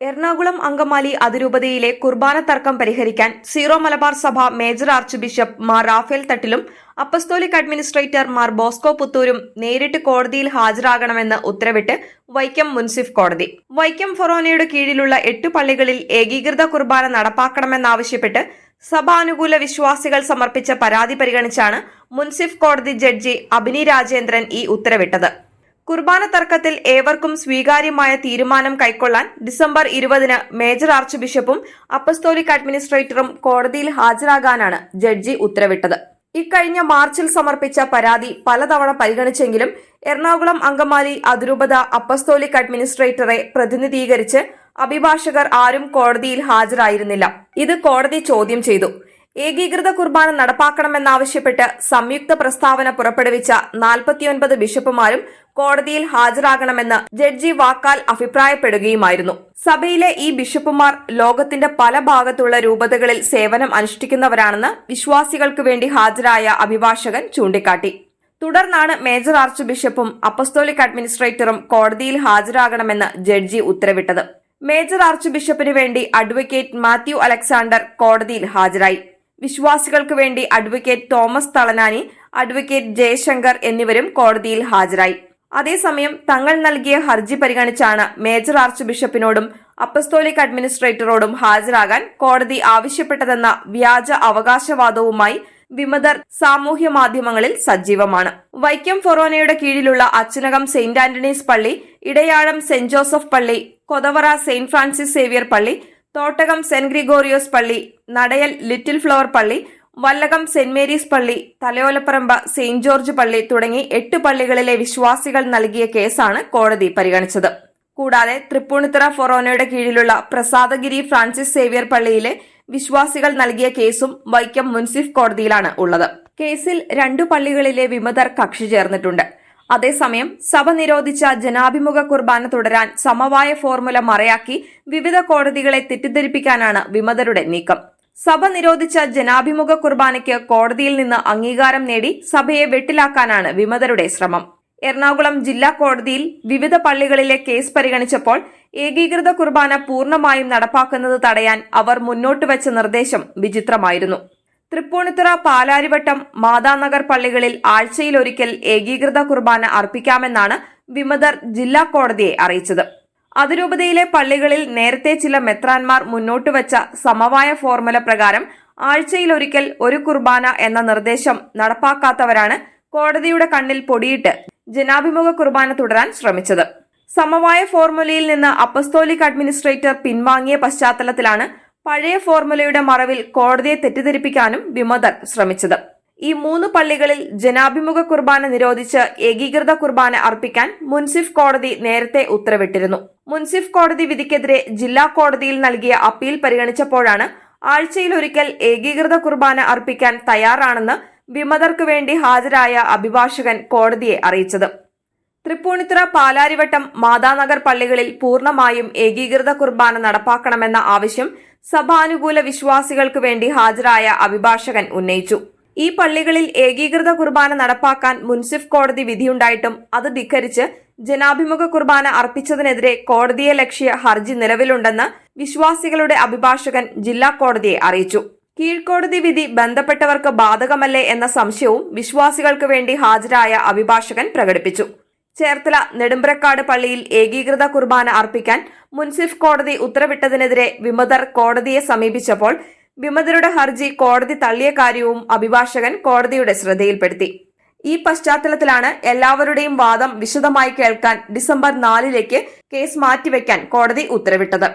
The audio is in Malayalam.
എറണാകുളം അങ്കമാലി അതിരൂപതയിലെ കുർബാന തർക്കം പരിഹരിക്കാൻ സീറോ മലബാർ സഭ major archbishop Mar Raphael തട്ടിലും അപ്പസ്തോലിക് അഡ്മിനിസ്ട്രേറ്റർ മാർ ബോസ്കോ പുത്തൂരും നേരിട്ട് കോടതിയിൽ ഹാജരാകണമെന്ന് ഉത്തരവിട്ട് വൈക്കം മുൻസിഫ് കോടതി. വൈക്കം ഫൊറോനയുടെ കീഴിലുള്ള എട്ട് പള്ളികളിൽ ഏകീകൃത കുർബാന നടപ്പാക്കണമെന്നാവശ്യപ്പെട്ട് സഭാനുകൂല വിശ്വാസികൾ സമർപ്പിച്ച പരാതി പരിഗണിച്ചാണ് മുൻസിഫ് കോടതി ജഡ്ജി അഭിനി രാജേന്ദ്രൻ ഈ ഉത്തരവിട്ടത്. കുർബാന തർക്കത്തിൽ ഏവർക്കും സ്വീകാര്യമായ തീരുമാനം കൈക്കൊള്ളാൻ ഡിസംബർ ഇരുപതിന് മേജർ ആർച്ച് ബിഷപ്പും അപ്പസ്തോലിക് അഡ്മിനിസ്ട്രേറ്ററും കോടതിയിൽ ഹാജരാകാനാണ് ജഡ്ജി ഉത്തരവിട്ടത്. ഇക്കഴിഞ്ഞ മാർച്ചിൽ സമർപ്പിച്ച പരാതി പലതവണ പരിഗണിച്ചെങ്കിലും എറണാകുളം അങ്കമാലി അതിരൂപത അപ്പസ്തോലിക് അഡ്മിനിസ്ട്രേറ്ററെ പ്രതിനിധീകരിച്ച് അഭിഭാഷകർ ആരും കോടതിയിൽ ഹാജരായിരുന്നില്ല. ഇത് കോടതി ചോദ്യം ചെയ്തു. ഏകീകൃത കുർബാന നടപ്പാക്കണമെന്നാവശ്യപ്പെട്ട് സംയുക്ത പ്രസ്താവന പുറപ്പെടുവിച്ച നാൽപ്പത്തിയൊൻപത് ബിഷപ്പുമാരും കോടതിയിൽ ഹാജരാകണമെന്ന് ജഡ്ജി വാക്കാൽ അഭിപ്രായപ്പെടുകയുമായിരുന്നു. സഭയിലെ ഈ ബിഷപ്പുമാർ ലോകത്തിന്റെ പല ഭാഗത്തുള്ള രൂപതകളിൽ സേവനം അനുഷ്ഠിക്കുന്നവരാണെന്ന് വിശ്വാസികൾക്ക് വേണ്ടി ഹാജരായ അഭിഭാഷകൻ ചൂണ്ടിക്കാട്ടി. തുടർന്നാണ് മേജർ ആർച്ച് ബിഷപ്പും അപ്പസ്തോലിക് അഡ്മിനിസ്ട്രേറ്ററും കോടതിയിൽ ഹാജരാകണമെന്ന് ജഡ്ജി ഉത്തരവിട്ടത്. മേജർ ആർച്ച് ബിഷപ്പിന് വേണ്ടി അഡ്വക്കേറ്റ് മാത്യു അലക്സാണ്ടർ കോടതിയിൽ ഹാജരായി. വിശ്വാസികൾക്ക് വേണ്ടി അഡ്വക്കേറ്റ് തോമസ് തളനാനി അഡ്വക്കേറ്റ് ജയശങ്കർ എന്നിവരും കോടതിയിൽ ഹാജരായി. അതേസമയം തങ്ങൾ നൽകിയ ഹർജി പരിഗണിച്ചാണ് മേജർ ആർച്ച് ബിഷപ്പിനോടും അപ്പസ്തോലിക് അഡ്മിനിസ്ട്രേറ്ററോടും ഹാജരാകാൻ കോടതി ആവശ്യപ്പെട്ടതെന്ന വ്യാജ അവകാശവാദവുമായി വിമതർ സാമൂഹ്യ മാധ്യമങ്ങളിൽ സജീവമാണ്. വൈക്കം ഫൊറോനയുടെ കീഴിലുള്ള അച്ചനകം സെയിന്റ് ആന്റണീസ് പള്ളി ഇടയാഴം സെന്റ് ജോസഫ് പള്ളി കൊതവറ സെയിന്റ് ഫ്രാൻസിസ് സേവിയർ പള്ളി തോട്ടകം സെന്റ് ഗ്രിഗോറിയോസ് പള്ളി നടയൽ ലിറ്റിൽ ഫ്ലവർ പള്ളി വല്ലകം സെന്റ് മേരീസ് പള്ളി തലയോലപ്പറമ്പ സെയിന്റ് ജോർജ് പള്ളി തുടങ്ങി എട്ട് പള്ളികളിലെ വിശ്വാസികൾ നൽകിയ കേസാണ് കോടതി പരിഗണിച്ചത്. കൂടാതെ തൃപ്പൂണിത്തറ ഫൊറോനയുടെ കീഴിലുള്ള പ്രസാദഗിരി ഫ്രാൻസിസ് സേവിയർ പള്ളിയിലെ വിശ്വാസികൾ നൽകിയ കേസും വൈക്കം മുൻസിഫ് കോടതിയിലാണ് ഉള്ളത്. കേസിൽ രണ്ടു പള്ളികളിലെ വിമതർ കക്ഷി ചേർന്നിട്ടുണ്ട്. അതേസമയം സഭ നിരോധിച്ച ജനാഭിമുഖ കുർബാന തുടരാൻ സമവായ ഫോർമുല മറയാക്കി വിവിധ കോടതികളെ തെറ്റിദ്ധരിപ്പിക്കാനാണ് വിമതരുടെ നീക്കം. സഭ നിരോധിച്ച ജനാഭിമുഖ കുർബാനയ്ക്ക് കോടതിയിൽ നിന്ന് അംഗീകാരം നേടി സഭയെ വെട്ടിലാക്കാനാണ് വിമതരുടെ ശ്രമം. എറണാകുളം ജില്ലാ കോടതിയിൽ വിവിധ പള്ളികളിലെ കേസ് പരിഗണിച്ചപ്പോൾ ഏകീകൃത കുർബാന പൂർണമായും നടപ്പാക്കുന്നത് തടയാൻ അവർ മുന്നോട്ട് വെച്ച നിർദ്ദേശം വിചിത്രമായിരുന്നു. തൃപ്പൂണിത്തുറ പാലാരിവട്ടം മാതാനഗർ പള്ളികളിൽ ആഴ്ചയിൽ ഒരിക്കൽ ഏകീകൃത കുർബാന അർപ്പിക്കാമെന്നാണ് വിമതർ ജില്ലാ കോടതിയെ അറിയിച്ചത്. അതിരൂപതയിലെ പള്ളികളിൽ നേരത്തെ ചില മെത്രാൻമാർ മുന്നോട്ട് വെച്ച സമവായ ഫോർമുല പ്രകാരം ആഴ്ചയിലൊരിക്കൽ ഒരു കുർബാന എന്ന നിർദ്ദേശം നടപ്പാക്കാത്തവരാണ് കോടതിയുടെ കണ്ണിൽ പൊടിയിട്ട് ജനാഭിമുഖ കുർബാന തുടരാൻ ശ്രമിച്ചത്. സമവായ ഫോർമുലയിൽ നിന്ന് അപ്പസ്തോലിക് അഡ്മിനിസ്ട്രേറ്റർ പിൻവാങ്ങിയ പശ്ചാത്തലത്തിലാണ് പഴയ ഫോർമുലയുടെ മറവിൽ കോടതിയെ തെറ്റിദ്ധരിപ്പിക്കാനും വിമതർ ശ്രമിച്ചത്. ഈ മൂന്ന് പള്ളികളിൽ ജനാഭിമുഖ കുർബാന നിരോധിച്ച് ഏകീകൃത കുർബാന അർപ്പിക്കാൻ മുൻസിഫ് കോടതി നേരത്തെ ഉത്തരവിട്ടിരുന്നു. മുൻസിഫ് കോടതി വിധിക്കെതിരെ ജില്ലാ കോടതിയിൽ നൽകിയ അപ്പീൽ പരിഗണിച്ചപ്പോഴാണ് ആഴ്ചയിലൊരിക്കൽ ഏകീകൃത കുർബാന അർപ്പിക്കാൻ തയ്യാറാണെന്ന് വിമതർക്കു വേണ്ടി ഹാജരായ അഭിഭാഷകൻ കോടതിയെ അറിയിച്ചത്. തൃപ്പൂണിത്തുറ പാലാരിവട്ടം മാതാനഗർ പള്ളികളിൽ പൂർണമായും ഏകീകൃത കുർബാന നടപ്പാക്കണമെന്ന ആവശ്യം സഭാനുകൂല വിശ്വാസികൾക്ക് വേണ്ടി ഹാജരായ അഭിഭാഷകൻ ഉന്നയിച്ചു. ഈ പള്ളികളിൽ ഏകീകൃത കുർബാന നടപ്പാക്കാൻ മുൻസിഫ് കോടതി വിധിയുണ്ടായിട്ടും അത് ധിക്കരിച്ച് ജനാഭിമുഖ കുർബാന അർപ്പിച്ചതിനെതിരെ കോടതിയെ ലക്ഷ്യ ഹർജി നിലവിലുണ്ടെന്ന് വിശ്വാസികളുടെ അഭിഭാഷകൻ ജില്ലാ കോടതിയെ അറിയിച്ചു. കീഴ്ക്കോടതി വിധി ബന്ധപ്പെട്ടവർക്ക് ബാധകമല്ലേ എന്ന സംശയവും വിശ്വാസികൾക്ക് വേണ്ടി ഹാജരായ അഭിഭാഷകൻ പ്രകടിപ്പിച്ചു. ചേർത്തല നെടുമ്പ്രക്കാട് പള്ളിയിൽ ഏകീകൃത കുർബാന അർപ്പിക്കാൻ മുൻസിഫ് കോടതി ഉത്തരവിട്ടതിനെതിരെ വിമതർ കോടതിയെ സമീപിച്ചപ്പോൾ വിമതരുടെ ഹർജി കോടതി തള്ളിയ കാര്യവും അഭിഭാഷകൻ കോടതിയുടെ ശ്രദ്ധയിൽപ്പെടുത്തി. ഈ പശ്ചാത്തലത്തിലാണ് എല്ലാവരുടെയും വാദം വിശദമായി കേൾക്കാൻ ഡിസംബർ നാലിലേക്ക് കേസ് മാറ്റിവെക്കാൻ കോടതി ഉത്തരവിട്ടത്.